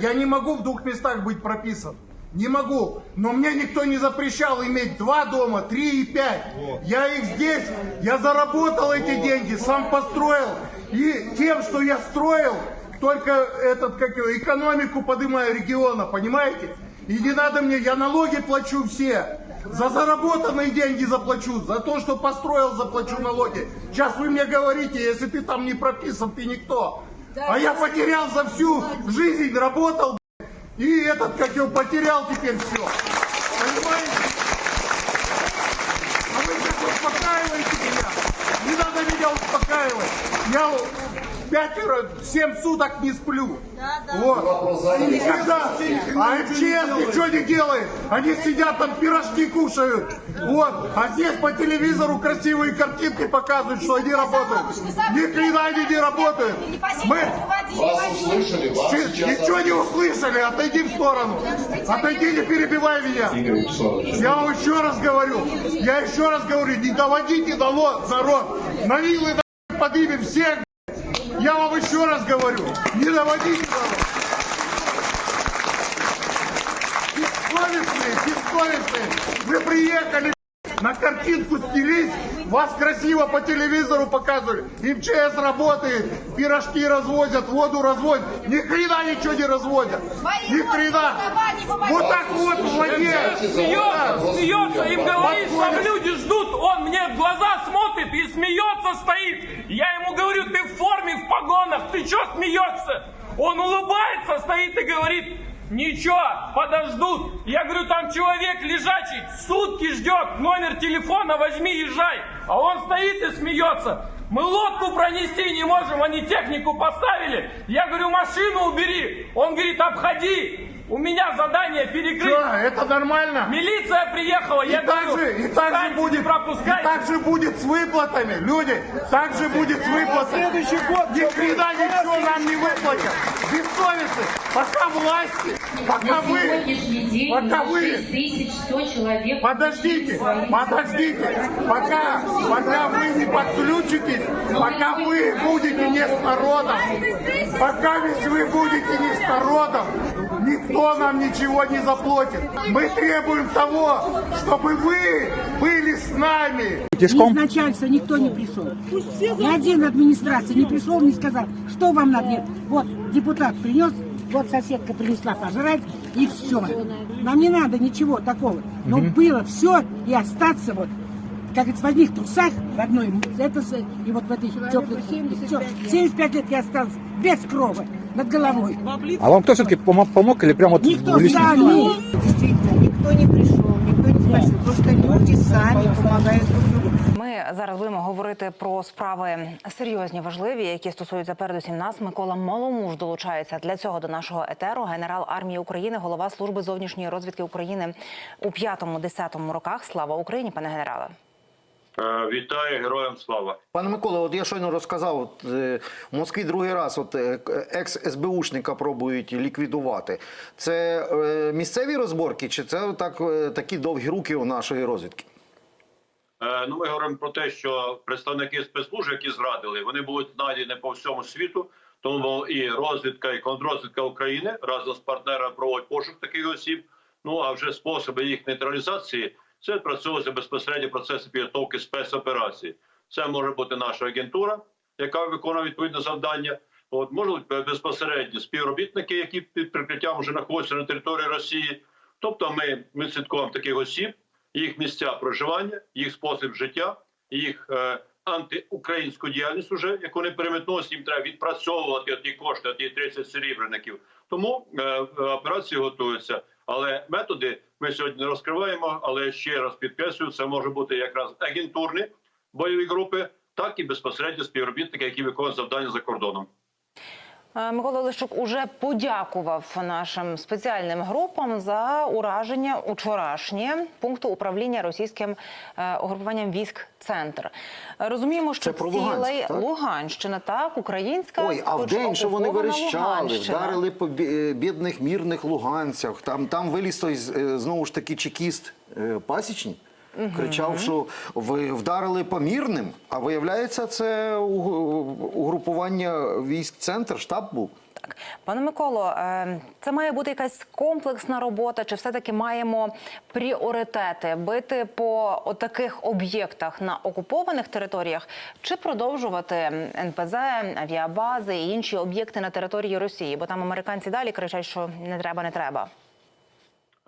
Я не могу в двух местах быть прописан. Не могу. Но мне никто не запрещал иметь два дома, три и пять. Я их здесь, я заработал эти деньги, сам построил. И тем, что я строил, только этот, как его, экономику поднимаю региона, понимаете? И не надо мне, я налоги плачу все. За заработанные деньги заплачу, за то, что построил, заплачу налоги. Сейчас вы мне говорите, если ты там не прописан, ты никто. А я потерял за всю жизнь, работал, и этот, как его, потерял теперь все. Понимаете? А вы как успокаиваете меня? Не надо меня успокаивать. Я пятеро, семь суток не сплю. Вот. И никогда. А МЧС ничего не делает. Они сидят там пирожки кушают. Вот. А здесь по телевизору красивые картинки показывают, что они работают. Ни хрена они не работают. Мы Вас услышали, вас. Ничего не услышали, отойди в сторону. Отойди, не перебивай меня. Я вам еще раз говорю, я еще раз говорю, не доводите до ло- народ. На вилы поднимем всех. Я вам еще раз говорю, не доводите народ. Бессовестные, бессовестные. Вы приехали на картинку снялись, вас красиво по телевизору показывали. МЧС работает, пирожки развозят, воду развозят. Ни хрена ничего не разводят. Ни хрена. Вот так вот в воде. Смеется, смеется, им говорит, там Подходит. люди ждут, он мне в глаза смотрит и смеется стоит. Я ему говорю, ты в форме, в погонах, ты что смеешься? Он улыбается, стоит и говорит, ничего, подождут. Я говорю, там человек лежачий, сутки ждет, номер телефона возьми, езжай. А он стоит и смеется. Мы лодку пронести не можем, они технику поставили. Я говорю, машину убери. Он говорит, обходи. У меня задание перекрыть. Что, это нормально? Милиция приехала, я И так говорю, же, и так же «Встаньте, будет, не и так же будет с выплатами, люди, так же будет с выплатами. следующий год Ни хрена ничего нам не выплатят. Бессовестны. Пока власти, пока вы, день пока вы 6100 человек. Подождите, подождите, пока, пока вы не подключитесь, пока вы будете не с народом, пока ведь вы будете не с народом, никто нам ничего не заплатит. Мы требуем того, чтобы вы были с нами. Из начальства никто не пришел. Ни один администрации не пришел, не сказал, что вам надо. Нет, Вот депутат принес, вот соседка принесла пожрать, и все. Нам не надо ничего такого. Но было все и остаться вот, как говорится, в одних трусах, в одной, это, и вот в этой теплой. 75 лет я осталась без крова над головой. А вам кто все-таки помог или прямо вот Никто в личном- сами. Действительно, никто не пришел, никто не спрашивал. Просто люди сами помогают. Ми зараз будемо говорити про справи серйозні, важливі, які стосуються передусім нас. Микола Маломуж долучається для цього до нашого етеру. Генерал армії України, голова служби зовнішньої розвідки України у 5-10 роках. Слава Україні, пане генерале. Е, Вітаю героям слава. Пане Миколе, от я щойно розказав, от, е, в Москві другий раз от, е, екс-СБУшника пробують ліквідувати. Це е, місцеві розборки, чи це так, е, такі довгі руки у нашої розвідки? Е, Ну, ми говоримо про те, що представники спецслужб, які зрадили, вони будуть знайдені по всьому світу. Тому і розвідка, і контррозвідка України разом з партнерами проводять пошук таких осіб. Ну а вже способи їх нейтралізації це відпрацьовується безпосередньо процеси підготовки спецоперацій. Це може бути наша агентура, яка виконує відповідне завдання. От можуть безпосередньо співробітники, які під прикриттям вже знаходяться на території Росії. Тобто, ми, ми слідкуємо таких осіб, їх місця проживання, їх спосіб життя, їх е, антиукраїнську діяльність, уже яку вони переметнулися, їм треба відпрацьовувати ті кошти, ті 30 серебряників. Тому е, операції готуються. Але методи ми сьогодні не розкриваємо. Але ще раз підкреслюю, це може бути якраз агентурні бойові групи, так і безпосередньо співробітники, які виконують завдання за кордоном. Е, Микола Лищук уже подякував нашим спеціальним групам за ураження учорашнє пункту управління російським е, угрупуванням військ Центр. Е, Розуміємо, що Це цілий так? Луганщина, так українська Ой, а в день, що вони верещали, вдарили по бідних мірних луганцях. Там, там виліз той знову ж таки чекіст пасічні. Кричав, що ви вдарили по мірним, а виявляється, це угрупування військ центр, штаб був. Так, пане Миколо, е, це має бути якась комплексна робота, чи все-таки маємо пріоритети бити по таких об'єктах на окупованих територіях, чи продовжувати НПЗ, авіабази і інші об'єкти на території Росії? Бо там американці далі кричать, що не треба, не треба.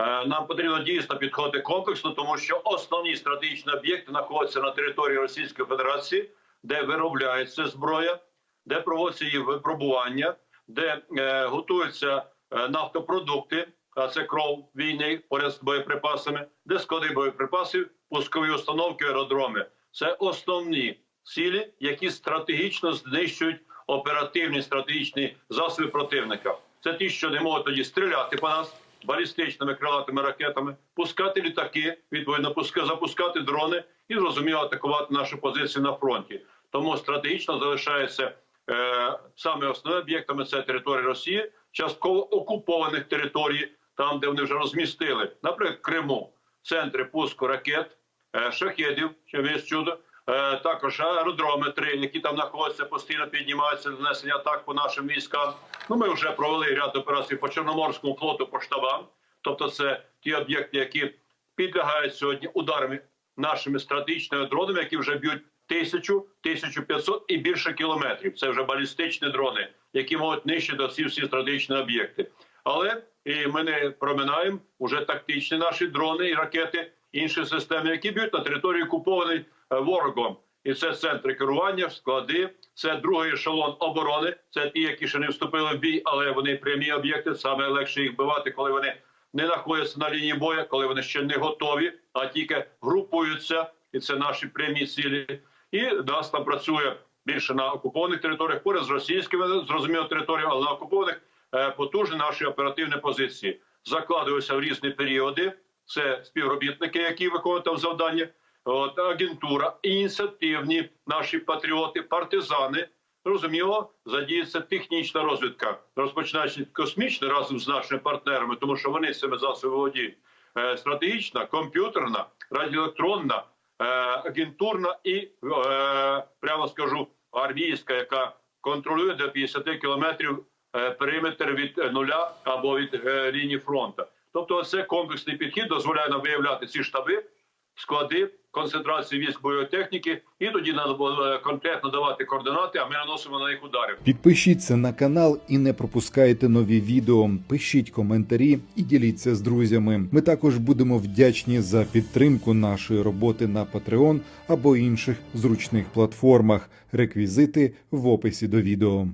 Е, Нам потрібно дійсно підходити комплексно, тому що основні стратегічні об'єкти знаходяться на території Російської Федерації, де виробляється зброя, де проводяться її випробування, де е, готуються е, нафтопродукти, а це кров війни поряд з боєприпасами, де склади боєприпасів, пускові установки, аеродроми. Це основні цілі, які стратегічно знищують оперативні стратегічні засоби противника. Це ті, що не можуть тоді стріляти по нас балістичними крилатими ракетами, пускати літаки, відповідно пуска- запускати дрони і зрозуміло атакувати наші позиції на фронті. Тому стратегічно залишається е, саме основними об'єктами це територія Росії, частково окупованих територій, там де вони вже розмістили, наприклад, Криму, центри пуску ракет, е, шахедів, що чудо. Е, Також аеродроми три, які там знаходяться, постійно піднімаються нанесення атак по нашим військам. Ну ми вже провели ряд операцій по Чорноморському флоту, по штабам. Тобто, це ті об'єкти, які підлягають сьогодні ударами нашими стратегічними дронами, які вже б'ють тисячу, 1500 і більше кілометрів. Це вже балістичні дрони, які можуть нищити ці всі стратегічні об'єкти. Але і ми не проминаємо вже тактичні наші дрони і ракети, інші системи, які б'ють на території окупованої ворогом. І це центри керування, склади, це другий ешелон оборони. Це ті, які ще не вступили в бій, але вони прямі об'єкти. Саме легше їх бивати, коли вони не знаходяться на лінії бою, коли вони ще не готові, а тільки групуються, і це наші прямі цілі. І нас там працює більше на окупованих територіях, поряд з російськими зрозуміло територіями, але на окупованих е, потужні наші оперативні позиції закладуються в різні періоди. Це співробітники, які виконують там завдання, от агентура, ініціативні наші патріоти, партизани. Зрозуміло, задіється технічна розвідка, розпочинаючи космічна разом з нашими партнерами, тому що вони цими засобами володіють. Е, Стратегічна, комп'ютерна, радіоелектронна, е, агентурна і е, прямо скажу армійська, яка контролює до 50 кілометрів е, периметр від е, нуля або від е, лінії фронту. Тобто, це комплексний підхід дозволяє нам виявляти ці штаби, склади, концентрації військ техніки, і тоді треба конкретно давати координати, а ми наносимо на них удари. Підпишіться на канал і не пропускайте нові відео. Пишіть коментарі і діліться з друзями. Ми також будемо вдячні за підтримку нашої роботи на Patreon або інших зручних платформах. Реквізити в описі до відео.